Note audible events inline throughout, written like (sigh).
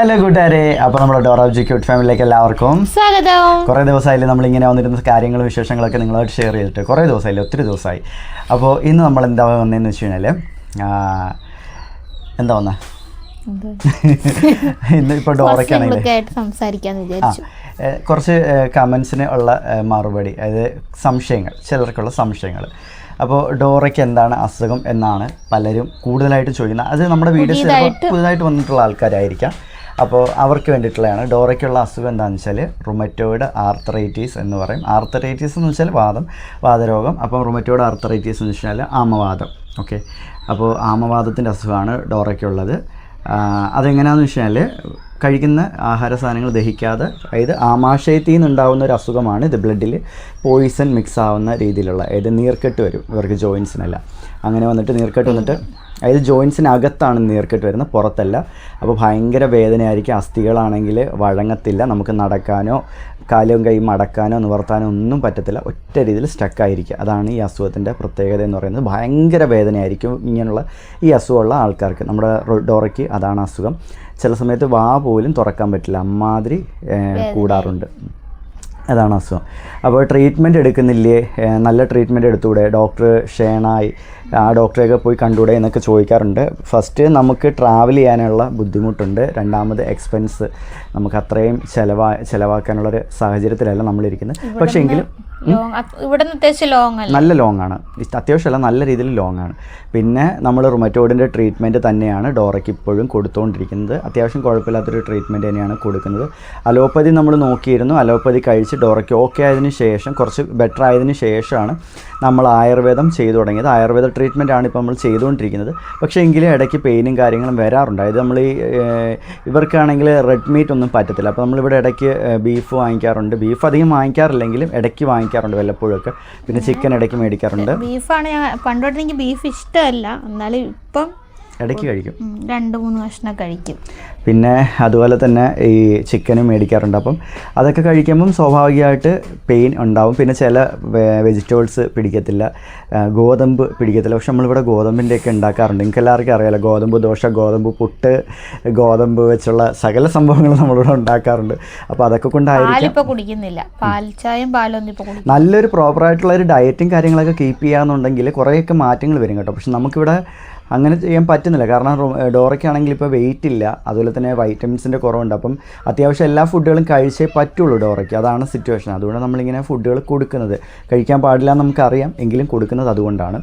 Hello കൂട്ടുകാരെ അപ്പോൾ നമ്മുടെ ഡോറാജി ക്യൂട്ട് ഫാമിലിയിലേക്ക് എല്ലാവർക്കും സ്വാഗതം. കുറേ ദിവസമായില്ലേ നമ്മളിങ്ങനെ വന്നിരുന്ന കാര്യങ്ങളും വിശേഷങ്ങളൊക്കെ നിങ്ങളോട് ഷെയർ ചെയ്തിട്ട്. കുറേ ദിവസമായില്ലേ ഒത്തിരി ദിവസമായി. അപ്പോൾ ഇന്ന് നമ്മൾ എന്താ വന്നതെന്ന് വെച്ച് കഴിഞ്ഞാൽ എന്താ വന്ന? (laughs) ഇന്ന് ഇപ്പോൾ ഡോറയ്ക്കാണെങ്കിൽ കുറച്ച് കമൻസിന് ഉള്ള മറുപടി അതായത് സംശയങ്ങൾ ചിലർക്കുള്ള സംശയങ്ങൾ. അപ്പോൾ ഡോറയ്ക്ക് എന്താണ് അസുഖം എന്നാണ് പലരും കൂടുതലായിട്ട് ചോദിക്കുന്നത്. അത് നമ്മുടെ വീഡിയോസ് പുതുതായിട്ട് വന്നിട്ടുള്ള ആൾക്കാരായിരിക്കാം. അപ്പോൾ അവർക്ക് വേണ്ടിയിട്ടുള്ളതാണ്. ഡോറയ്ക്കുള്ള അസുഖം എന്താണെന്ന് വെച്ചാൽ റുമറ്റോയിഡ് ആർത്തറൈറ്റീസ് എന്ന് പറയും. ആർത്തറൈറ്റീസ് എന്ന് വെച്ചാൽ വാദം വാദരോഗം. അപ്പം റുമറ്റോയിഡ് ആർത്തറൈറ്റീസ് എന്ന് വെച്ചാൽ ആമവാദം. ഓക്കെ അപ്പോൾ ആമവാദത്തിന്റെ അസുഖമാണ് ഡോറയ്ക്കുള്ളത്. അതെങ്ങനെയാണെന്ന് വെച്ചാൽ കഴിക്കുന്ന ആഹാര സാധനങ്ങൾ ദഹിക്കാതെ അതായത് ആമാശയത്തിൽ നിന്നുണ്ടാവുന്ന ഒരു അസുഖമാണ് ഇത്. ബ്ലഡിൽ പോയിസൺ മിക്സ് ആവുന്ന രീതിയിലുള്ള അതായത് നീർക്കെട്ട് വരും. ഇവർക്ക് ജോയിൻസിനെല്ലാം അങ്ങനെ വന്നിട്ട് നീർക്കെട്ട് വന്നിട്ട് അതായത് ജോയിൻസിനകത്താണ് നീർക്കെട്ട് വരുന്നത് പുറത്തല്ല. അപ്പോൾ ഭയങ്കര വേദനയായിരിക്കും. അസ്ഥികളാണെങ്കിൽ വഴങ്ങത്തില്ല. നമുക്ക് നടക്കാനോ കാലും കൈ മടക്കാനോ നിവർത്താനോ ഒന്നും പറ്റത്തില്ല. ഒറ്റ രീതിയിൽ സ്റ്റക്കായിരിക്കുക അതാണ് ഈ അസുഖത്തിന്റെ പ്രത്യേകത എന്ന് പറയുന്നത്. ഭയങ്കര വേദനയായിരിക്കും ഇങ്ങനെയുള്ള ഈ അസുഖമുള്ള ആൾക്കാർക്ക്. നമ്മുടെ ഡോറയ്ക്ക് അതാണ് അസുഖം. ചില സമയത്ത് വാ പോലും തുറക്കാൻ പറ്റില്ല. അമ്മാതിരി കൂടാറുണ്ട്. അതാണ് അസുഖം. അപ്പോൾ ട്രീറ്റ്മെന്റ് എടുക്കുന്നില്ലേ? നല്ല ട്രീറ്റ്മെന്റ് എടുത്തുകൂടെ ഡോക്ടർ ക്ഷേണായി. ആ ഡോക്ടറെയൊക്കെ പോയി കണ്ടുകൂടെ എന്നൊക്കെ ചോദിക്കാറുണ്ട്. ഫസ്റ്റ് നമുക്ക് ട്രാവൽ ചെയ്യാനുള്ള ബുദ്ധിമുട്ടുണ്ട്. രണ്ടാമത് എക്സ്പെൻസ് നമുക്ക് അത്രയും ചിലവാ ചിലവാക്കാനുള്ളൊരു സാഹചര്യത്തിലല്ല നമ്മളിരിക്കുന്നത്. പക്ഷേ എങ്കിലും നല്ല ലോങ്. ആണ് അത്യാവശ്യമല്ല നല്ല രീതിയിൽ ലോങ് ആണ് പിന്നെ നമ്മൾ റുമറ്റോയിഡിന്റെ ട്രീറ്റ്മെന്റ് തന്നെയാണ് ഡോറയ്ക്ക് ഇപ്പോഴും കൊടുത്തുകൊണ്ടിരിക്കുന്നത് അത്യാവശ്യം കുഴപ്പമില്ലാത്തൊരു ട്രീറ്റ്മെന്റ് തന്നെയാണ് കൊടുക്കുന്നത്. അലോപ്പതി നമ്മൾ നോക്കിയിരുന്നു. അലോപ്പതി കഴിച്ച് ഡോറയ്ക്ക് ഓക്കെ ആയതിന് ശേഷം കുറച്ച് ബെറ്റർ ആയതിന് ശേഷമാണ് നമ്മൾ ആയുർവേദം ചെയ്തു തുടങ്ങിയത്. ആയുർവേദ ട്രീറ്റ്മെന്റ് ആണ് ഇപ്പോൾ നമ്മൾ ചെയ്തുകൊണ്ടിരിക്കുന്നത്. പക്ഷേ എങ്കിലും ഇടയ്ക്ക് പെയിനും കാര്യങ്ങളും വരാറുണ്ട്. അതായത് നമ്മൾ ഈ ഇവർക്കാണെങ്കിൽ റെഡ് മീറ്റ് ഒന്നും പറ്റത്തില്ല. അപ്പോൾ നമ്മളിവിടെ ഇടയ്ക്ക് ബീഫ് വാങ്ങിക്കാറുണ്ട്. ബീഫ് അധികം വാങ്ങിക്കാറില്ലെങ്കിലും ഇടയ്ക്ക് വാങ്ങിക്കാറുണ്ട് വല്ലപ്പോഴൊക്കെ പിന്നെ ചിക്കൻ ഇടയ്ക്ക് മേടിക്കാറുണ്ട്. ബീഫാണ് ഞാൻ പണ്ടോട്ട് എനിക്ക് ബീഫ് ഇഷ്ടമല്ല. എന്നാലും ഇപ്പം ഇടയ്ക്ക് കഴിക്കും. രണ്ട് മൂന്ന് കഷ്ണം കഴിക്കും. പിന്നെ അതുപോലെ തന്നെ ഈ ചിക്കനും മേടിക്കാറുണ്ട്. അപ്പം അതൊക്കെ കഴിക്കുമ്പം സ്വാഭാവികമായിട്ട് പെയിൻ ഉണ്ടാവും. പിന്നെ ചില വെജിറ്റബിൾസ് പിടിക്കത്തില്ല. ഗോതമ്പ് പിടിക്കത്തില്ല. പക്ഷെ നമ്മളിവിടെ ഗോതമ്പിന്റെയൊക്കെ ഉണ്ടാക്കാറുണ്ട്. നിങ്ങൾക്ക് എല്ലാവർക്കും അറിയാലോ ഗോതമ്പ് ദോശ ഗോതമ്പ് പുട്ട് ഗോതമ്പ് വെച്ചുള്ള സകല സംഭവങ്ങൾ നമ്മളിവിടെ ഉണ്ടാക്കാറുണ്ട്. അപ്പോൾ അതൊക്കെ കൊണ്ടായിരിക്കും. കുടിക്കുന്നില്ല. പാൽ ചായയും പാലൊന്നും നല്ലൊരു പ്രോപ്പറായിട്ടുള്ള ഒരു ഡയറ്റും കാര്യങ്ങളൊക്കെ കീപ്പ് ചെയ്യാന്നുണ്ടെങ്കിൽ കുറേയൊക്കെ മാറ്റങ്ങൾ വരും കേട്ടോ. പക്ഷെ നമുക്കിവിടെ അങ്ങനെ ചെയ്യാൻ പറ്റുന്നില്ല. കാരണം ഡോറയ്ക്കാണെങ്കിൽ ഇപ്പോൾ വെയിറ്റ് ഇല്ല. അതുപോലെ തന്നെ വൈറ്റമിൻസിന്റെ കുറവുണ്ട്. അപ്പം അത്യാവശ്യം എല്ലാ ഫുഡുകളും കഴിച്ചേ പറ്റുള്ളൂ ഡോറയ്ക്ക്. അതാണ് സിറ്റുവേഷൻ അതുകൊണ്ട് നമ്മളിങ്ങനെ ഫുഡുകൾ കൊടുക്കുന്നത്. കഴിക്കാൻ പാടില്ല എന്ന് നമുക്കറിയാം. എങ്കിലും കൊടുക്കുന്നത് അതുകൊണ്ടാണ്.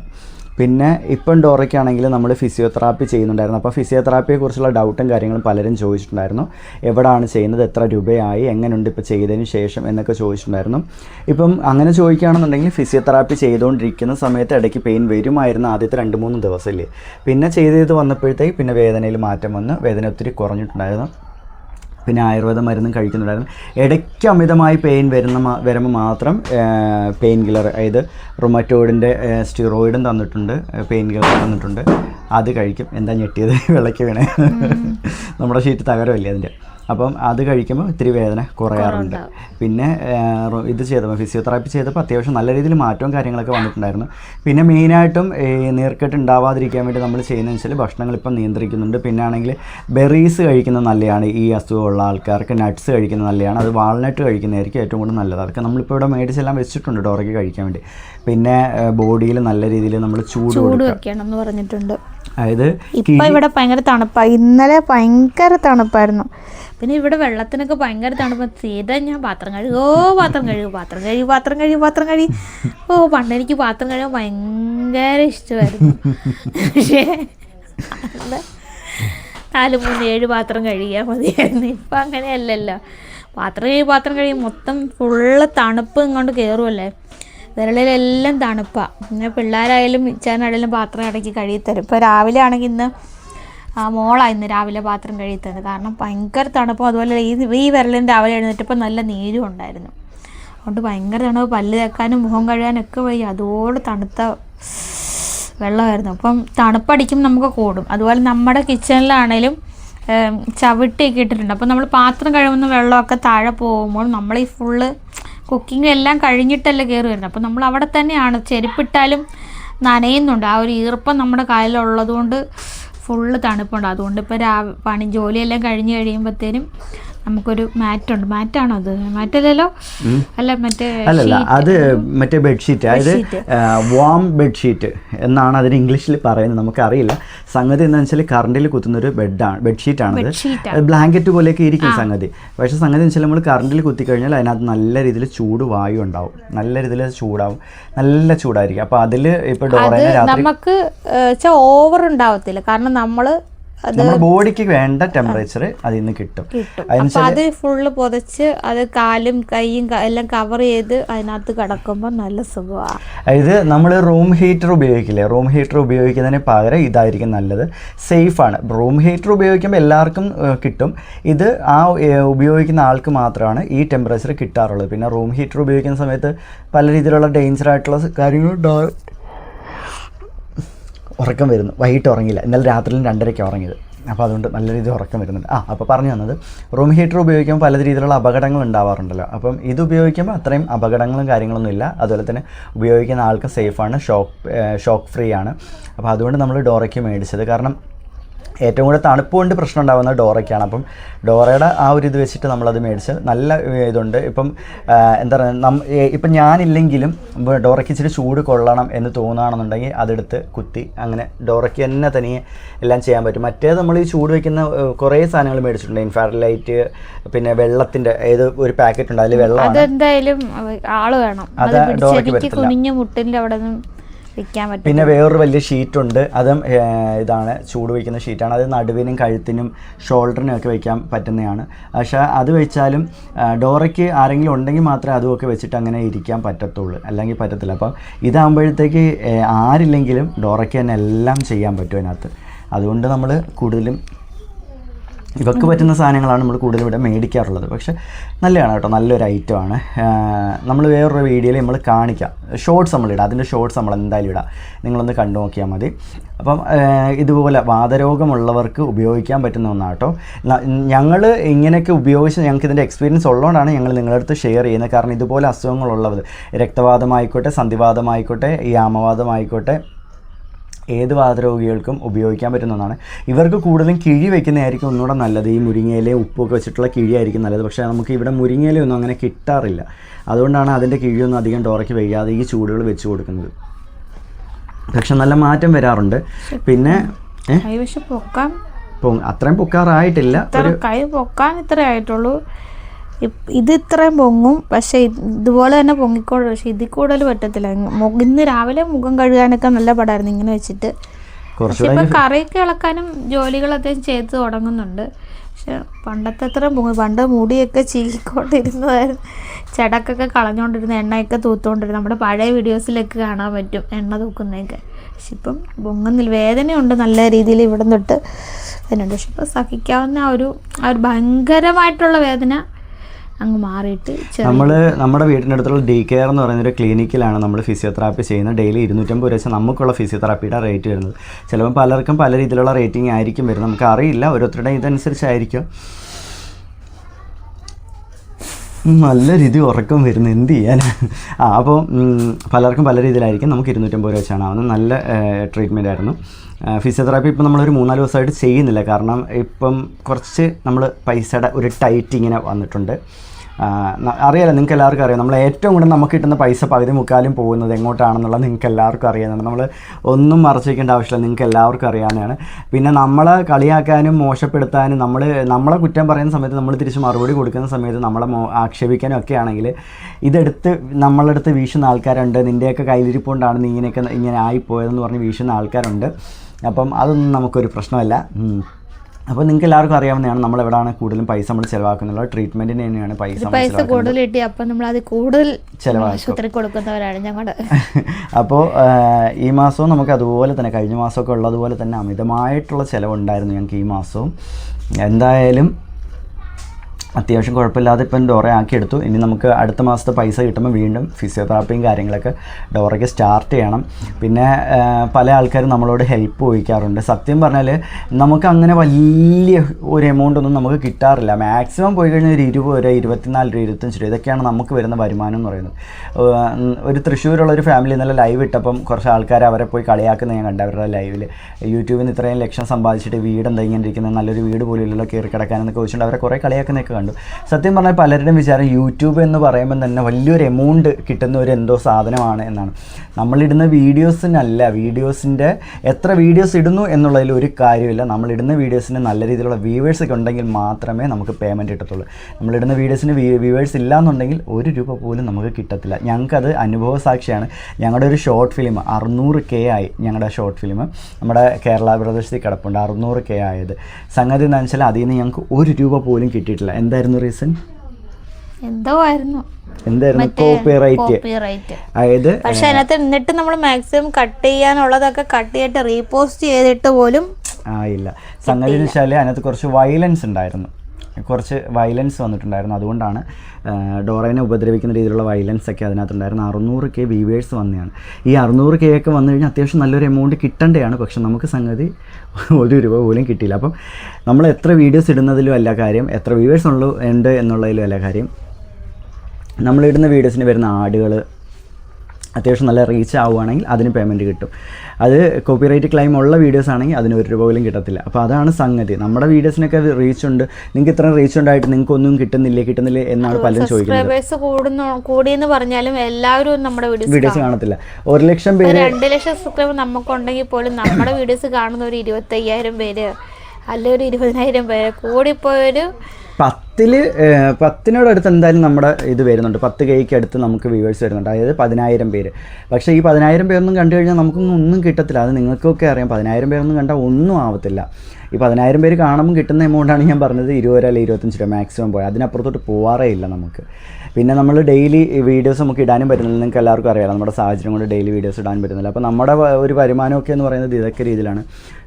പിന്നെ ഇപ്പം ഡോറയ്ക്കാണെങ്കിൽ നമ്മൾ ഫിസിയോതെറാപ്പി ചെയ്യുന്നുണ്ടായിരുന്നു. അപ്പോൾ ഫിസിയോതെറാപ്പിയെക്കുറിച്ചുള്ള ഡൗട്ടും കാര്യങ്ങളും പലരും ചോദിച്ചിട്ടുണ്ടായിരുന്നു. എവിടെയാണ് ചെയ്യുന്നത്? എത്ര രൂപയായി? എങ്ങനെയുണ്ട് ഇപ്പോൾ ചെയ്തതിന് ശേഷം എന്നൊക്കെ ചോദിച്ചിട്ടുണ്ടായിരുന്നു. ഇപ്പം അങ്ങനെ ചോദിക്കുകയാണെന്നുണ്ടെങ്കിൽ ഫിസിയോതെറാപ്പി ചെയ്തുകൊണ്ടിരിക്കുന്ന സമയത്ത് ഇടയ്ക്ക് പെയിൻ വരുമായിരുന്നു ആദ്യത്തെ രണ്ട് മൂന്ന് ദിവസമില്ലേ. പിന്നെ ചെയ്ത് ചെയ്ത് വന്നപ്പോഴത്തേക്ക് പിന്നെ വേദനയിൽ മാറ്റം വന്ന് വേദന ഒത്തിരി കുറഞ്ഞിട്ടുണ്ടായിരുന്നു. പിന്നെ ആയുർവേദ മരുന്നും കഴിക്കുന്നുണ്ടായിരുന്നു. ഇടയ്ക്ക് അമിതമായി പെയിൻ വരുന്ന വരുമ്പോൾ മാത്രം പെയിൻ കില്ലർ അതായത് റൊമാറ്റോയിഡിന്റെ സ്റ്റിറോയിഡും തന്നിട്ടുണ്ട്. പെയിൻ കില്ലർ തന്നിട്ടുണ്ട്. അത് കഴിക്കും. എന്താ ഞെട്ടിയത്? (laughs) വിളയ്ക്ക് വീണേ. നമ്മുടെ ഷീറ്റ് തകരമല്ലേ അതിന്റെ അപ്പം അത് കഴിക്കുമ്പോൾ ഇത്തിരി വേദന കുറയാറുണ്ട്. പിന്നെ ഇത് ചെയ്തപ്പോൾ ഫിസിയോതെറാപ്പി ചെയ്തപ്പോൾ അത്യാവശ്യം നല്ല രീതിയിൽ മാറ്റവും കാര്യങ്ങളൊക്കെ വന്നിട്ടുണ്ടായിരുന്നു. പിന്നെ മെയിനായിട്ടും ഈ നീർക്കെട്ട് ഉണ്ടാവാതിരിക്കാൻ വേണ്ടി നമ്മൾ ചെയ്യുന്നതെന്ന് വെച്ചാൽ ഭക്ഷണങ്ങൾ ഇപ്പം നിയന്ത്രിക്കുന്നുണ്ട്. പിന്നെ ആണെങ്കിൽ ബെറീസ് കഴിക്കുന്നത് നല്ലതാണ് ഈ അസുഖമുള്ള ആൾക്കാർക്ക് നട്ട്സ് കഴിക്കുന്നത് നല്ലതാണ് അത് വാൾനട്ട് കഴിക്കുന്നതായിരിക്കും ഏറ്റവും കൂടുതൽ നല്ലത്. അതൊക്കെ നമ്മളിപ്പോൾ ഇവിടെ മേടിച്ചെല്ലാം വെച്ചിട്ടുണ്ട് ഡോറയ്ക്ക് കഴിക്കാൻ വേണ്ടി. പിന്നെ ബോഡിയിൽ നല്ല രീതിയിൽ നമ്മൾ ചൂട് ചൂട് കൊടുക്കുക. പറഞ്ഞിട്ടുണ്ട്. അതായത് ഇപ്പൊ ഇവിടെ ഭയങ്കര തണുപ്പാ. ഇന്നലെ ഭയങ്കര തണുപ്പായിരുന്നു. പിന്നെ ഇവിടെ വെള്ളത്തിനൊക്കെ ഭയങ്കര തണുപ്പ്. ചെയ്ത ഞാൻ പാത്രം കഴുകും. ഓ പാത്രം കഴുകും പാത്രം കഴുകി പാത്രം കഴുകി പാത്രം കഴുകി. ഓ പണ്ട് എനിക്ക് പാത്രം കഴുകാൻ ഭയങ്കര ഇഷ്ടമായിരുന്നു. പക്ഷേ നാല് മൂന്ന് ഏഴ് പാത്രം കഴുകിയാൽ മതിയായിരുന്നു. ഇപ്പം അങ്ങനെയല്ലല്ലോ. പാത്രം കഴുകി പാത്രം കഴുകി മൊത്തം ഫുള്ള് തണുപ്പ് ഇങ്ങോട്ട് കയറുമല്ലേ വിരളിലെല്ലാം തണുപ്പാണ് പിന്നെ പിള്ളേരായാലും ഇച്ചാനായാലും പാത്രം ഇടയ്ക്ക് കഴുകിത്തരും. ഇപ്പോൾ രാവിലെ ആണെങ്കിൽ ഇന്ന് ആ മോളാണ് ഇന്ന് രാവിലെ പാത്രം കഴുകിത്തരുന്നത്. കാരണം ഭയങ്കര തണുപ്പും അതുപോലെ ഈ ഈ വിരലിന് രാവിലെ എഴുന്നേറ്റപ്പോൾ നല്ല നീരും ഉണ്ടായിരുന്നു. അതുകൊണ്ട് ഭയങ്കര തണുപ്പ്. പല്ല് തേക്കാനും മുഖം കഴുകാനൊക്കെ വഴി അതോട് തണുത്ത വെള്ളമായിരുന്നു. അപ്പം തണുപ്പടിക്കും നമുക്ക് കൂടും. അതുപോലെ നമ്മുടെ കിച്ചണിലാണേലും ചവിട്ടിയൊക്കെ ഇട്ടിട്ടുണ്ട്. അപ്പോൾ നമ്മൾ പാത്രം കഴുകുന്ന വെള്ളമൊക്കെ താഴെ പോകുമ്പോൾ നമ്മൾ ഈ ഫുള്ള് കുക്കിംഗ് എല്ലാം കഴിഞ്ഞിട്ടല്ലേ കയറി വരുന്നത്. അപ്പോൾ നമ്മൾ അവിടെ തന്നെയാണ്. ചെരുപ്പിട്ടാലും നനയുന്നുണ്ട്. ആ ഒരു ഈർപ്പം നമ്മുടെ കാലിലുള്ളതുകൊണ്ട് ഫുള്ള് തണുപ്പുണ്ട്. അതുകൊണ്ട് ഇപ്പോൾ രാ പണി ജോലിയെല്ലാം കഴിഞ്ഞ് കഴിയുമ്പോഴത്തേനും നമുക്കൊരു മാറ്റുണ്ട്. മാറ്റാണോ അത്? മാറ്റല്ലല്ലോ അല്ല മറ്റേ അല്ലല്ല അത് മറ്റേ ബെഡ്ഷീറ്റ് അതായത് വാം ബെഡ്ഷീറ്റ് എന്നാണ് അതിന് ഇംഗ്ലീഷിൽ പറയുന്നത്. നമുക്കറിയില്ല. സംഗതി എന്താണെന്ന് വെച്ചാൽ കറണ്ടിൽ കുത്തുന്ന ഒരു ബെഡാണ് ബെഡ്ഷീറ്റാണത് ആണ്. ബ്ലാങ്കറ്റ് പോലെയൊക്കെ ഇരിക്കും സംഗതി. പക്ഷേ സംഗതി എന്ന് വെച്ചാൽ നമ്മൾ കറണ്ടിൽ കുത്തി കഴിഞ്ഞാൽ അതിനകത്ത് നല്ല രീതിയിൽ ചൂട് വായു ഉണ്ടാവും. നല്ല രീതിയിൽ ചൂടാവും. നല്ല ചൂടായിരിക്കും. അപ്പോൾ അതിൽ ഇപ്പോൾ ഡോറ നമുക്ക് ഓവർ ഉണ്ടാവത്തില്ല. കാരണം നമ്മൾ അത് നമ്മുടെ ബോഡിക്ക് വേണ്ട ടെമ്പറേച്ചർ അതിൽ നിന്ന് കിട്ടും. അത് ഫുള്ള് പൊതച്ച് അത് കാലും കൈയും എല്ലാം കവർ ചെയ്ത് അതിനകത്ത് കിടക്കുമ്പോൾ നല്ല സുഖമാണ് ഇത് നമ്മൾ റൂം ഹീറ്റർ ഉപയോഗിക്കില്ലേ? റൂം ഹീറ്റർ ഉപയോഗിക്കുന്നതിന് പകരം ഇതായിരിക്കും നല്ലത്. സേഫാണ് റൂം ഹീറ്റർ ഉപയോഗിക്കുമ്പോൾ എല്ലാവർക്കും കിട്ടും. ഇത് ആ ഉപയോഗിക്കുന്ന ആൾക്ക് മാത്രമാണ് ഈ ടെമ്പറേച്ചർ കിട്ടാറുള്ളത്. പിന്നെ റൂം ഹീറ്റർ ഉപയോഗിക്കുന്ന സമയത്ത് പല രീതിയിലുള്ള ഡേഞ്ചർ ആയിട്ടുള്ള കാര്യങ്ങളുണ്ടാവും ഉറക്കം വരുന്നു. വൈകിട്ട് ഉറങ്ങില്ല ഇന്നലെ രാത്രിയിലും രണ്ടരയ്ക്ക് ഉറങ്ങിയത്. അപ്പോൾ അതുകൊണ്ട് നല്ല രീതിയിൽ ഉറക്കം വരുന്നുണ്ട്. ആ അപ്പോൾ പറഞ്ഞു വന്നത് റൂം ഹീറ്റർ ഉപയോഗിക്കുമ്പോൾ പല രീതിയിലുള്ള അപകടങ്ങൾ ഉണ്ടാവാറുണ്ടല്ലോ. അപ്പം ഇത് ഉപയോഗിക്കുമ്പോൾ അത്രയും അപകടങ്ങളും കാര്യങ്ങളൊന്നും ഇല്ല. അതുപോലെ തന്നെ ഉപയോഗിക്കുന്ന ആൾക്ക് സേഫാണ് ഷോക്ക് ഷോക്ക് ഫ്രീ ആണ്. അപ്പോൾ അതുകൊണ്ട് നമ്മൾ ഡോറയ്ക്ക് മേടിച്ചത്. കാരണം ഏറ്റവും കൂടുതൽ തണുപ്പ് കൊണ്ട് പ്രശ്നം ഉണ്ടാകുന്നത് ഡോറയ്ക്കാണ്. അപ്പം ഡോറയുടെ ആ ഒരു ഇത് വെച്ചിട്ട് നമ്മളത് മേടിച്ച് നല്ല ഇതുണ്ട്. ഇപ്പം എന്താ പറയുക നം ഇപ്പം ഞാനില്ലെങ്കിലും ഡോറയ്ക്ക് ഇച്ചിരി ചൂട് കൊള്ളണം എന്ന് തോന്നുകയാണെന്നുണ്ടെങ്കിൽ അതെടുത്ത് കുത്തി അങ്ങനെ ഡോറയ്ക്ക് തന്നെ തനിയെ എല്ലാം ചെയ്യാൻ പറ്റും. മറ്റേത് നമ്മൾ ഈ ചൂട് വയ്ക്കുന്ന കുറേ സാധനങ്ങൾ മേടിച്ചിട്ടുണ്ട്. ഇൻഫാർ ലൈറ്റ് പിന്നെ വെള്ളത്തിന്റെ ഏത് ഒരു പാക്കറ്റ് ഉണ്ട് അതിൽ വെള്ളം അതെന്തായാലും ആൾ ആൾ വേണം. അത് ഡോറയ്ക്ക് പറ്റില്ല കുഞ്ഞു മുട്ടിന്റെ അവിടെ വെക്കാൻ പറ്റും. പിന്നെ വേറൊരു വലിയ ഷീറ്റ് ഉണ്ട് അതും ഇതാണ് ചൂട് വയ്ക്കുന്ന ഷീറ്റാണ്. അത് നടുവിനും കഴുത്തിനും ഷോൾഡറിനും ഒക്കെ വയ്ക്കാൻ പറ്റുന്നതാണ്. പക്ഷേ അത് വെച്ചാലും ഡോറയ്ക്ക് ആരെങ്കിലും ഉണ്ടെങ്കിൽ മാത്രമേ അതുമൊക്കെ വെച്ചിട്ട് അങ്ങനെ ഇരിക്കാൻ പറ്റത്തുള്ളൂ. അല്ലെങ്കിൽ പറ്റത്തില്ല. അപ്പം ഇതാകുമ്പോഴത്തേക്ക് ആരില്ലെങ്കിലും ഡോറയ്ക്ക് തന്നെ എല്ലാം ചെയ്യാൻ പറ്റും അതിനകത്ത്. അതുകൊണ്ട് നമ്മൾ കൂടുതലും ഇവക്ക് പറ്റുന്ന സാധനങ്ങളാണ് നമ്മൾ കൂടുതലും ഇവിടെ മേടിക്കാറുള്ളത്. പക്ഷെ നല്ലതാണ് കേട്ടോ നല്ലൊരു ഐറ്റം ആണ്. നമ്മൾ വേറൊരു വീഡിയോയിൽ നമ്മൾ കാണിക്കാം. ഷോർട്സ് നമ്മളിടാം അതിന്റെ ഷോർട്സ് നമ്മൾ എന്തായാലും ഇടാം. നിങ്ങളൊന്ന് കണ്ടു നോക്കിയാൽ മതി. അപ്പം ഇതുപോലെ വാതരോഗമുള്ളവർക്ക് ഉപയോഗിക്കാൻ പറ്റുന്ന ഒന്നാണ് കേട്ടോ. ഞങ്ങൾ ഇങ്ങനെയൊക്കെ ഉപയോഗിച്ച് ഞങ്ങൾക്ക് ഇതിന്റെ എക്സ്പീരിയൻസ് ഉള്ളതുകൊണ്ടാണ് ഞങ്ങൾ നിങ്ങളുടെ അടുത്ത് ഷെയർ ചെയ്യുന്നത്. കാരണം ഇതുപോലെ അസുഖങ്ങളുള്ളത്. രക്തവാദമായിക്കോട്ടെ സന്ധിവാദമായിക്കോട്ടെ ഈ ആമവാദമായിക്കോട്ടെ ഏത് വാതരോഗികൾക്കും ഉപയോഗിക്കാൻ പറ്റുന്ന ഒന്നാണ്. ഇവർക്ക് കൂടുതലും കിഴി വെക്കുന്നതായിരിക്കും ഒന്നുകൂടെ നല്ലത്. ഈ മുരിങ്ങയിലെ ഉപ്പൊക്കെ വെച്ചിട്ടുള്ള കിഴിയായിരിക്കും നല്ലത്. പക്ഷേ നമുക്ക് ഇവിടെ മുരിങ്ങയിലൊന്നും അങ്ങനെ കിട്ടാറില്ല. അതുകൊണ്ടാണ് അതിന്റെ കിഴിയൊന്നും അധികം ഡോറയ്ക്ക് വയ്യാതെ ഈ ചൂടുകൾ വെച്ച് കൊടുക്കുന്നത്. പക്ഷെ നല്ല മാറ്റം വരാറുണ്ട്. പിന്നെ കൈ പക്ഷെ പൊക്കാൻ പൊ- അത്രയും പൊക്കാറായിട്ടില്ല. കൈ പൊക്കാൻ ഇത്രേ ആയിട്ടുള്ളൂ. ഇത് ഇത്രയും പൊങ്ങും. പക്ഷെ ഇതുപോലെ തന്നെ പൊങ്ങിക്കോളൂ. പക്ഷെ ഇതിൽ കൂടുതൽ പറ്റത്തില്ല. ഇന്ന് രാവിലെ മുഖം കഴുകാനൊക്കെ നല്ല പടായിരുന്നു ഇങ്ങനെ വെച്ചിട്ട്. പക്ഷെ ഇപ്പൊ കറിയൊക്കെ ഇളക്കാനും ജോലികളൊക്കെ ചെയ്ത് തുടങ്ങുന്നുണ്ട്. പക്ഷെ പണ്ടത്തെ അത്ര പൊങ്ങി പണ്ട് മുടിയൊക്കെ ചീകിക്കൊണ്ടിരുന്നതായിരുന്നു. ചടക്കൊക്കെ കളഞ്ഞുകൊണ്ടിരുന്ന എണ്ണയൊക്കെ തൂത്തുകൊണ്ടിരുന്ന നമ്മുടെ പഴയ വീഡിയോസിലൊക്കെ കാണാൻ പറ്റും എണ്ണ തൂക്കുന്നതൊക്കെ. പക്ഷെ ഇപ്പം പൊങ്ങുന്നില്ല. വേദനയുണ്ട് നല്ല രീതിയിൽ ഇവിടെ തൊട്ട്. അതിനുണ്ട്. പക്ഷെ ഇപ്പം സഹിക്കാവുന്ന ഒരു ആ ഒരു ഭയങ്കരമായിട്ടുള്ള വേദന അങ്ങ് മാറിയിട്ട് നമ്മൾ നമ്മുടെ വീടിന്റെ അടുത്തുള്ള ഡി കെയർ എന്ന് പറയുന്ന ഒരു ക്ലിനിക്കിലാണ് നമ്മൾ ഫിസിയോതെറാപ്പി ചെയ്യുന്നത്. ഡെയിലി ഇരുന്നൂറ്റമ്പത് രൂപ നമുക്കുള്ള ഫിസിയോതെറാപ്പിയുടെ റേറ്റ് വരുന്നത്. ചിലപ്പോൾ പലർക്കും പല രീതിയിലുള്ള റേറ്റിംഗ് ആയിരിക്കും വരുന്നത്. നമുക്ക് അറിയില്ല ഓരോരുത്തരുടെ ഇതനുസരിച്ചായിരിക്കും. നല്ല രീതി ഉറക്കം വരുന്നു. എന്ത് ചെയ്യാൻ ആ അപ്പോൾ പലർക്കും പല രീതിയിലായിരിക്കും നമുക്ക് ഇരുന്നൂറ്റമ്പത് രൂപ വെച്ചാണ് ആവുന്നത്. നല്ല ട്രീറ്റ്മെന്റ് ആയിരുന്നു. ഫിസിയോതെറാപ്പി ഇപ്പം നമ്മളൊരു മൂന്നാൽ ദിവസമായിട്ട് ചെയ്യുന്നില്ല. കാരണം ഇപ്പം കുറച്ച് നമ്മൾ പൈസയുടെ ഒരു ടൈറ്റ് ഇങ്ങനെ വന്നിട്ടുണ്ട്. അറിയാലോ നിങ്ങൾക്ക് എല്ലാവർക്കും അറിയാം. നമ്മൾ ഏറ്റവും കൂടുതൽ നമുക്ക് കിട്ടുന്ന പൈസ പകുതി മുക്കാലും പോകുന്നത് എങ്ങോട്ടാണെന്നുള്ളത് നിങ്ങൾക്ക് എല്ലാവർക്കും അറിയാനാണ്. നമ്മൾ ഒന്നും മറച്ചു വയ്ക്കേണ്ട ആവശ്യമില്ല നിങ്ങൾക്ക് എല്ലാവർക്കും അറിയാനാണ് പിന്നെ നമ്മളെ കളിയാക്കാനും മോശപ്പെടുത്താനും നമ്മൾ നമ്മളെ കുറ്റം പറയുന്ന സമയത്ത് നമ്മൾ തിരിച്ച് മറുപടി കൊടുക്കുന്ന സമയത്ത് നമ്മളെ ആക്ഷേപിക്കാനും ഒക്കെ ആണെങ്കിൽ ഇതെടുത്ത് നമ്മളടുത്ത് വീശുന്ന ആൾക്കാരുണ്ട്. നിന്റെയൊക്കെ കയ്യിലിരിപ്പുകൊണ്ടാണ് നീ ഇങ്ങനെയൊക്കെ ഇങ്ങനെ ആയിപ്പോയതെന്ന് പറഞ്ഞ് വീശുന്ന ആൾക്കാരുണ്ട്. അപ്പം അതൊന്നും നമുക്കൊരു പ്രശ്നമല്ല. അപ്പോൾ നിങ്ങൾക്ക് എല്ലാവർക്കും അറിയാവുന്നതാണ് നമ്മൾ എവിടെയാണ് കൂടുതലും പൈസ നമ്മൾ ചിലവാക്കുന്നുള്ളത് ട്രീറ്റ്മെന്റിന് തന്നെയാണ് പൈസ പൈസ കൂടുതൽ കിട്ടി അപ്പം നമ്മൾ അത് കൂടുതൽ ചെലവാക്കും. കൊടുക്കുന്നവരാണ് (laughs) അപ്പോൾ ഈ മാസവും നമുക്ക് അതുപോലെ തന്നെ കഴിഞ്ഞ മാസമൊക്കെ ഉള്ളതുപോലെ തന്നെ അമിതമായിട്ടുള്ള ചിലവുണ്ടായിരുന്നു ഞങ്ങൾക്ക് ഈ മാസവും. എന്തായാലും അത്യാവശ്യം കുഴപ്പമില്ലാതെ ഇപ്പം ഡോറ ആക്കിയെടുത്തു. ഇനി നമുക്ക് അടുത്ത മാസത്തെ പൈസ കിട്ടുമ്പോൾ വീണ്ടും ഫിസിയോതെറാപ്പിയും കാര്യങ്ങളൊക്കെ ഡോറയ്ക്ക് സ്റ്റാർട്ട് ചെയ്യണം. പിന്നെ പല ആൾക്കാരും നമ്മളോട് ഹെൽപ്പ് ചോദിക്കാറുണ്ട്. സത്യം പറഞ്ഞാൽ നമുക്ക് അങ്ങനെ വലിയ ഒരു എമൗണ്ട് ഒന്നും നമുക്ക് കിട്ടാറില്ല. മാക്സിമം പോയി കഴിഞ്ഞാൽ ഒരു ഇരുപത് രൂപ ഇരുപത്തിനാല് രൂപ ഇരുപത്തഞ്ച് രൂപ ഇതൊക്കെയാണ് നമുക്ക് വരുന്ന വരുമാനം എന്ന് പറയുന്നത്. ഒരു തൃശ്ശൂരുള്ള ഒരു ഫാമിലി ഇന്നലെ ലൈവ് ഇട്ടപ്പം കുറച്ച് ആൾക്കാർ അവരെ പോയി കളിയാക്കുന്ന ഞാൻ കണ്ടു അവരുടെ ലൈവിൽ യൂട്യൂബിൽ നിന്ന് ഇത്രയും ലക്ഷം സമ്പാദിച്ചിട്ട് വീട് എന്താ ഇങ്ങനെ ഇരിക്കുന്നത്? നല്ലൊരു വീട് പോലും ഇല്ലല്ലോ കയറി കിടക്കാനെന്നൊക്കെ ചോദിച്ചിട്ടുണ്ട്. അവരെ കുറേ കളിയാക്കുന്നതൊക്കെ കണ്ടു. സത്യം പറഞ്ഞാൽ പലരുടെയും വിചാരം യൂട്യൂബ് എന്ന് പറയുമ്പോൾ തന്നെ വലിയൊരു എമൗണ്ട് കിട്ടുന്ന ഒരു എന്തോ സാധനമാണ് എന്നാണ്. നമ്മളിടുന്ന വീഡിയോസിനല്ല വീഡിയോസിന്റെ എത്ര വീഡിയോസ് ഇടുന്നു എന്നുള്ളതിൽ ഒരു കാര്യമില്ല നമ്മളിടുന്ന വീഡിയോസിന് നല്ല രീതിയിലുള്ള വ്യൂവേഴ്സ് ഒക്കെ ഉണ്ടെങ്കിൽ മാത്രമേ നമുക്ക് പേയ്മെന്റ് കിട്ടത്തുള്ളൂ. നമ്മളിടുന്ന വീഡിയോസിന് വ്യൂവേഴ്സ് ഇല്ല എന്നുണ്ടെങ്കിൽ ഒരു രൂപ പോലും നമുക്ക് കിട്ടത്തില്ല. ഞങ്ങൾക്കത് അനുഭവ സാക്ഷിയാണ്. ഞങ്ങളുടെ ഒരു ഷോർട്ട് ഫിലിം അറുന്നൂറ് കെ ആയി ഞങ്ങളുടെ ഷോർട്ട് ഫിലിം നമ്മുടെ കേരള പ്രദേശത്തിൽ കിടപ്പുണ്ട് അറുന്നൂറ് കെ ആയത്. സംഗതി എന്താണെന്ന് വെച്ചാൽ അതിൽ നിന്ന് ഞങ്ങൾക്ക് ഒരു രൂപ പോലും കിട്ടിയിട്ടില്ല. എന്തായിരുന്നു റീസൺ? എന്തോ ആയിരുന്നു എന്തായിരുന്നു? Copy copyright. അതായത് പക്ഷെ അതിനകത്ത് എന്നിട്ട് നമ്മൾ മാക്സിമം കട്ട് ചെയ്യാനുള്ളതൊക്കെ കട്ട് ചെയ്തിട്ട് റീപോസ്റ്റ് ചെയ്തിട്ട് പോലും ആയില്ല. സംഗതി എന്ന് വെച്ചാൽ അതിനകത്ത് കുറച്ച് വയലൻസ് ഉണ്ടായിരുന്നു. കുറച്ച് വയലൻസ് വന്നിട്ടുണ്ടായിരുന്നു. അതുകൊണ്ടാണ് ഡോറേനെ ഉപദ്രവിക്കുന്ന രീതിയിലുള്ള വയലൻസ് ഒക്കെ അതിനകത്തുണ്ടായിരുന്നു അറുന്നൂറ് കെ വ്യൂവേഴ്സ് വന്നതാണ്. ഈ അറുന്നൂറ് കെ ഒക്കെ വന്നു കഴിഞ്ഞാൽ അത്യാവശ്യം നല്ലൊരു എമൗണ്ട് കിട്ടേണ്ടതാണ് പക്ഷെ നമുക്ക് സംഗതി ഒരു രൂപ പോലും കിട്ടിയില്ല. അപ്പം നമ്മൾ എത്ര വീഡിയോസ് ഇടുന്നതിലും അല്ല കാര്യം എത്ര വ്യൂവേഴ്സ് ഉള്ളൂ ഉണ്ട് എന്നുള്ളതിലും അല്ല കാര്യം നമ്മളിടുന്ന വീഡിയോസിന് വരുന്ന ആടുകൾ അത്യാവശ്യം നല്ല റീച്ച് ആവുകയാണെങ്കിൽ അതിന് പേയ്മെന്റ് കിട്ടും. അത് കോപ്പിറൈറ്റ് ക്ലെയിം ഉള്ള വീഡിയോസ് ആണെങ്കിൽ അതിന് ഒരു രൂപ പോലും കിട്ടത്തില്ല. അപ്പോൾ അതാണ് സംഗതി. നമ്മുടെ വീഡിയോസിനൊക്കെ റീച്ച് ഉണ്ട്. നിങ്ങൾക്ക് ഇത്രയും റീച്ച് ഉണ്ടായിട്ട് നിങ്ങൾക്ക് ഒന്നും കിട്ടുന്നില്ലേ കിട്ടുന്നില്ലേ എന്നാണ് പലരും ചോദിക്കുന്നത്. കൂടിയെന്ന് പറഞ്ഞാലും എല്ലാവരും നമ്മുടെ വീഡിയോസ് വീഡിയോസ് കാണത്തില്ല. ഒരു ലക്ഷം പേര് രണ്ട് ലക്ഷം സബ്സ്ക്രൈബർ നമുക്കുണ്ടെങ്കിൽ പോലും നമ്മുടെ വീഡിയോസ് കാണുന്ന ഒരു ഇരുപത്തയ്യായിരം പേര് അല്ലെ ഒരു ഇരുപതിനായിരം പേര് കൂടിപ്പോയൊരു പത്തിൽ ഏഹ്, പത്തിനോടടുത്ത് എന്തായാലും നമ്മുടെ ഇത് വരുന്നുണ്ട്. പത്ത് കൈക്ക് അടുത്ത് നമുക്ക് വ്യൂവേഴ്സ് വരുന്നുണ്ട്. അതായത് പതിനായിരം പേര്. പക്ഷേ ഈ പതിനായിരം പേരൊന്നും കണ്ടു കഴിഞ്ഞാൽ നമുക്കൊന്നും ഒന്നും കിട്ടത്തില്ല. അത് നിങ്ങൾക്കൊക്കെ അറിയാം. പതിനായിരം പേരൊന്നും കണ്ടാൽ ഒന്നും ആവത്തില്ല. ഈ പതിനായിരം പേര് കാണുമ്പോൾ കിട്ടുന്ന എമൗണ്ടാണ് ഞാൻ പറഞ്ഞത് ഇരുപത് രൂപ അല്ലെങ്കിൽ ഇരുപത്തഞ്ച് രൂപ മാക്സിമം പോയി അതിനപ്പുറത്തോട്ട് പോവാറേ ഇല്ല നമുക്ക്. പിന്നെ നമ്മൾ ഡെയിലി വീഡിയോസ് നമുക്ക് ഇടാനും പറ്റുന്നില്ല. നിങ്ങൾക്ക് എല്ലാവർക്കും അറിയാം നമ്മുടെ സാഹചര്യം കൊണ്ട് ഡെയിലി വീഡിയോസ് ഇടാൻ പറ്റുന്നില്ല. അപ്പോൾ നമ്മുടെ ഒരു വരുമാനമൊക്കെ എന്ന് പറയുന്നത് ഇതൊക്കെ രീതിയിലാണ്.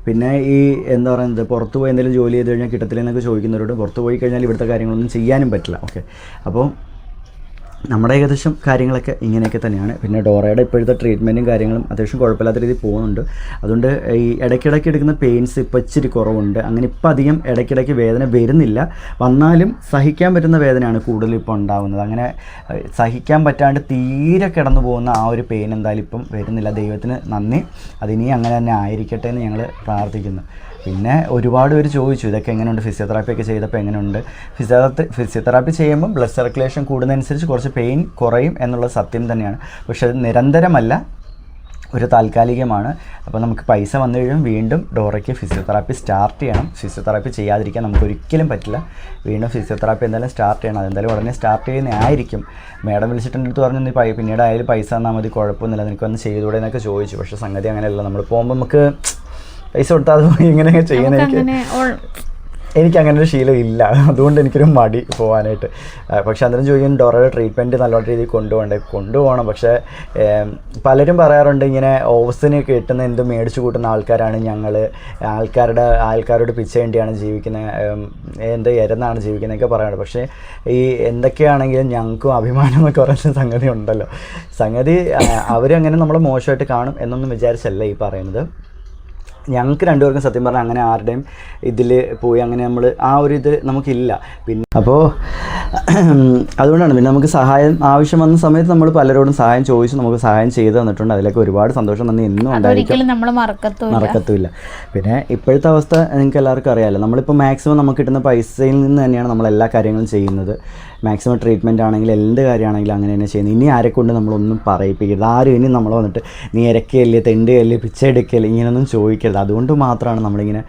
പിന്നെ ഈ എന്താ പറയുന്നത് പുറത്ത് പോയി എന്തെങ്കിലും ജോലി ചെയ്ത് കഴിഞ്ഞാൽ കിട്ടത്തില്ല എന്നൊക്കെ ചോദിക്കുന്നവരോട് പുറത്ത് പോയി കഴിഞ്ഞാൽ ഇവിടുത്തെ കാര്യങ്ങളൊന്നും ചെയ്യാനും പറ്റില്ല. ഓക്കെ. അപ്പോൾ നമ്മുടെ ഏകദേശം കാര്യങ്ങളൊക്കെ ഇങ്ങനെയൊക്കെ തന്നെയാണ്. പിന്നെ ഡോറയുടെ ഇപ്പോഴത്തെ ട്രീറ്റ്മെന്റും കാര്യങ്ങളും അത്യാവശ്യം കുഴപ്പമില്ലാത്ത രീതിയിൽ പോകുന്നുണ്ട്. അതുകൊണ്ട് ഈ ഇടയ്ക്കിടയ്ക്ക് എടുക്കുന്ന പെയിൻസ് ഇപ്പോൾ ഇച്ചിരി കുറവുണ്ട്. അങ്ങനെ ഇപ്പം അധികം ഇടയ്ക്കിടയ്ക്ക് വേദന വരുന്നില്ല. വന്നാലും സഹിക്കാൻ പറ്റുന്ന വേദനയാണ് കൂടുതൽ ഇപ്പോൾ ഉണ്ടാകുന്നത് അങ്ങനെ സഹിക്കാൻ പറ്റാണ്ട് തീരെ കിടന്നു പോകുന്ന ആ ഒരു പെയിൻ എന്തായാലും ഇപ്പം വരുന്നില്ല. ദൈവത്തിന് നന്ദി. അതിനി അങ്ങനെ തന്നെ ആയിരിക്കട്ടെ എന്ന് ഞങ്ങൾ പ്രാർത്ഥിക്കുന്നു. പിന്നെ ഒരുപാട് പേര് ചോദിച്ചു ഇതൊക്കെ എങ്ങനെയുണ്ട്? ഫിസിയോതെറാപ്പി ഒക്കെ ചെയ്തപ്പോൾ എങ്ങനെയുണ്ട്? ഫിസിയോതെറാപ്പി ഫിസിയോതെറാപ്പി ചെയ്യുമ്പോൾ ബ്ലഡ് സർക്കുലേഷൻ കൂടുന്നതനുസരിച്ച് കുറച്ച് പെയിൻ കുറയും എന്നുള്ള സത്യം തന്നെയാണ്. പക്ഷെ അത് നിരന്തരമല്ല ഒരു താൽക്കാലികമാണ്. അപ്പോൾ നമുക്ക് പൈസ വന്നു കഴിയുമ്പോൾ വീണ്ടും ഡോറയ്ക്ക് ഫിസിയോതെറാപ്പി സ്റ്റാർട്ട് ചെയ്യണം. ഫിസിയോതെറാപ്പി ചെയ്യാതിരിക്കാൻ നമുക്ക് ഒരിക്കലും പറ്റില്ല. വീണ്ടും ഫിസിയോതെറാപ്പി എന്തായാലും സ്റ്റാർട്ട് ചെയ്യണം. അതെന്തായാലും ഉടനെ സ്റ്റാർട്ട് ചെയ്യുന്നതായിരിക്കും മേഡം വിളിച്ചിട്ട് എന്റെ അടുത്ത് പറഞ്ഞു നീ പൈ പിന്നീട് ആയാലും പൈസ തന്നാൽ മതി കുഴപ്പമൊന്നുമില്ല. നിനക്ക് വന്ന് ചെയ്തുകൂടെ എന്നൊക്കെ ചോദിച്ചു. പക്ഷേ സംഗതി അങ്ങനെയല്ല. നമ്മൾ പോകുമ്പോൾ നമുക്ക് പൈസ കൊടുത്താൽ അത് പോയി ഇങ്ങനെയൊക്കെ ചെയ്യാൻ എനിക്ക് എനിക്ക് അങ്ങനെ ഒരു ശീലം ഇല്ല. അതുകൊണ്ട് എനിക്കൊരു മടി പോകാനായിട്ട് പക്ഷെ അന്നേരം ചോദിക്കും ഡോറയുടെ ട്രീറ്റ്മെന്റ് നല്ല രീതിയിൽ കൊണ്ടുപോകണ്ടേ? കൊണ്ടുപോകണം. പക്ഷേ പലരും പറയാറുണ്ട് ഇങ്ങനെ ഓവസിന് കിട്ടുന്ന എന്ത് മേടിച്ചു കൂട്ടുന്ന ആൾക്കാരാണ് ഞങ്ങൾ ആൾക്കാരുടെ ആൾക്കാരോട് പിച്ച വേണ്ടിയാണ് ജീവിക്കുന്നത് എന്ത് എരന്നാണ് ജീവിക്കുന്നതൊക്കെ പറയാറുണ്ട്. പക്ഷേ ഈ എന്തൊക്കെയാണെങ്കിലും ഞങ്ങൾക്കും അഭിമാനം എന്നൊക്കെ സംഗതി ഉണ്ടല്ലോ. സംഗതി അവരങ്ങനെ നമ്മൾ മോശമായിട്ട് കാണും എന്നൊന്നും വിചാരിച്ചല്ല ഈ പറയുന്നത്. ഞങ്ങൾക്ക് രണ്ടുപേർക്കും സത്യം പറഞ്ഞാൽ അങ്ങനെ ആരുടെയും ഇതിൽ പോയി അങ്ങനെ നമ്മൾ ആ ഒരു ഇത് നമുക്കില്ല. പിന്നെ അപ്പോൾ (clears throat) അതുകൊണ്ടാണ് പിന്നെ നമുക്ക് സഹായം ആവശ്യം വന്ന സമയത്ത് നമ്മൾ പലരോടും സഹായം ചോദിച്ച് നമുക്ക് സഹായം ചെയ്തു തന്നിട്ടുണ്ട്. അതിലൊക്കെ ഒരുപാട് സന്തോഷം തന്നെ എന്നും ഉണ്ടായിരിക്കും. മറക്കത്തുമില്ല. പിന്നെ ഇപ്പോഴത്തെ അവസ്ഥ നിങ്ങൾക്ക് എല്ലാവർക്കും അറിയാമല്ലോ നമ്മളിപ്പോൾ മാക്സിമം നമുക്ക് കിട്ടുന്ന പൈസയിൽ നിന്ന് തന്നെയാണ് നമ്മൾ എല്ലാ കാര്യങ്ങളും ചെയ്യുന്നത്. മാക്സിമം ട്രീറ്റ്മെന്റ് ആണെങ്കിലും എന്ത് കാര്യമാണെങ്കിലും അങ്ങനെ തന്നെ ചെയ്യുന്നത് ഇനി ആരെക്കൊണ്ട് കൊണ്ട് നമ്മളൊന്നും പറയിപ്പിക്കരുത്. ആരും ഇനി നമ്മൾ വന്നിട്ട് നീ ഇരക്കല്ലേ തെണ്ടുകയല്ലേ പിച്ച എടുക്കല്ലേ ഇങ്ങനെയൊന്നും ചോദിക്കരുത്. അതുകൊണ്ട് മാത്രമാണ് നമ്മളിങ്ങനെ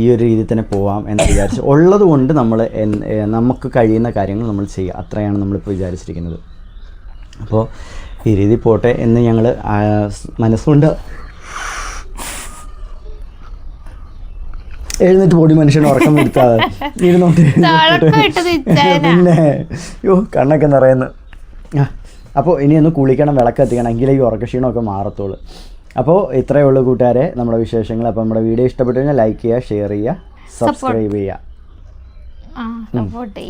ഈ ഒരു രീതിയിൽ തന്നെ പോവാം എന്ന് വിചാരിച്ചു. ഉള്ളത് കൊണ്ട് നമ്മൾ നമുക്ക് കഴിയുന്ന കാര്യങ്ങൾ നമ്മൾ ചെയ്യുക. അത്രയാണ് നമ്മളിപ്പോൾ വിചാരിച്ചിരിക്കുന്നത്. അപ്പോൾ ഈ രീതി പോട്ടെ എന്ന് ഞങ്ങൾ മനസ്സുകൊണ്ട് എഴുന്നേറ്റ് പൊടി മനുഷ്യൻ ഉറക്കം വരുത്താതെ ഇരുന്നോട്ട്. പിന്നെ യോ കണ്ണൊക്കെ നിറയുന്നു. അപ്പോൾ ഇനി ഒന്ന് കുളിക്കണം വിളക്ക് എത്തിക്കണം എങ്കിലേ ഈ ഉറക്കക്ഷീണമൊക്കെ മാറത്തുള്ളൂ. അപ്പോൾ ഇത്രയേ ഉള്ളൂ കൂട്ടുകാരെ നമ്മുടെ വിശേഷങ്ങൾ. അപ്പോൾ നമ്മുടെ വീഡിയോ ഇഷ്ടപ്പെട്ടു കഴിഞ്ഞാൽ ലൈക്ക് ചെയ്യുക ഷെയർ ചെയ്യുക സബ്സ്ക്രൈബ് ചെയ്യുക. സപ്പോർട്ട്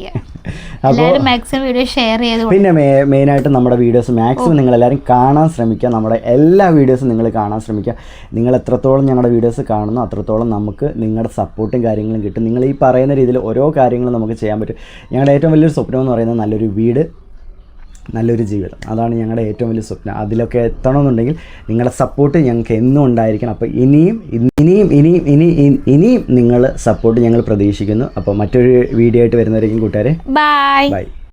അപ്പോൾ മാക്സിമം വീഡിയോ ഷെയർ ചെയ്ത് പിന്നെ മെയിൻ ആയിട്ട് നമ്മുടെ വീഡിയോസ് മാക്സിമം നിങ്ങൾ എല്ലാവരും കാണാൻ ശ്രമിക്കുക. നമ്മുടെ എല്ലാ വീഡിയോസും നിങ്ങൾ കാണാൻ ശ്രമിക്കുക. നിങ്ങൾ എത്രത്തോളം ഞങ്ങളുടെ വീഡിയോസ് കാണുന്നു അത്രത്തോളം നമുക്ക് നിങ്ങളുടെ സപ്പോർട്ടും കാര്യങ്ങളും കിട്ടും. നിങ്ങൾ ഈ പറയുന്ന രീതിയിൽ ഓരോ കാര്യങ്ങളും നമുക്ക് ചെയ്യാൻ പറ്റും. ഞങ്ങളുടെ ഏറ്റവും വലിയൊരു സ്വപ്നം എന്ന് പറയുന്നത് നല്ലൊരു വീട്. നല്ലൊരു ജീവിതം. അതാണ് ഞങ്ങളുടെ ഏറ്റവും വലിയ സ്വപ്നം. അതിലൊക്കെ എത്തണമെന്നുണ്ടെങ്കിൽ നിങ്ങളുടെ സപ്പോർട്ട് ഞങ്ങൾക്ക് എന്നും ഉണ്ടായിരിക്കണം. അപ്പോൾ ഇനിയും ഇനിയും ഇനിയും ഇനി ഇനി- ഇനിയും നിങ്ങൾ സപ്പോർട്ട് ഞങ്ങൾ പ്രതീക്ഷിക്കുന്നു. അപ്പോൾ മറ്റൊരു വീഡിയോ ആയിട്ട് വരുന്നവരേക്കും കൂട്ടുകാരെ ബൈ ബൈ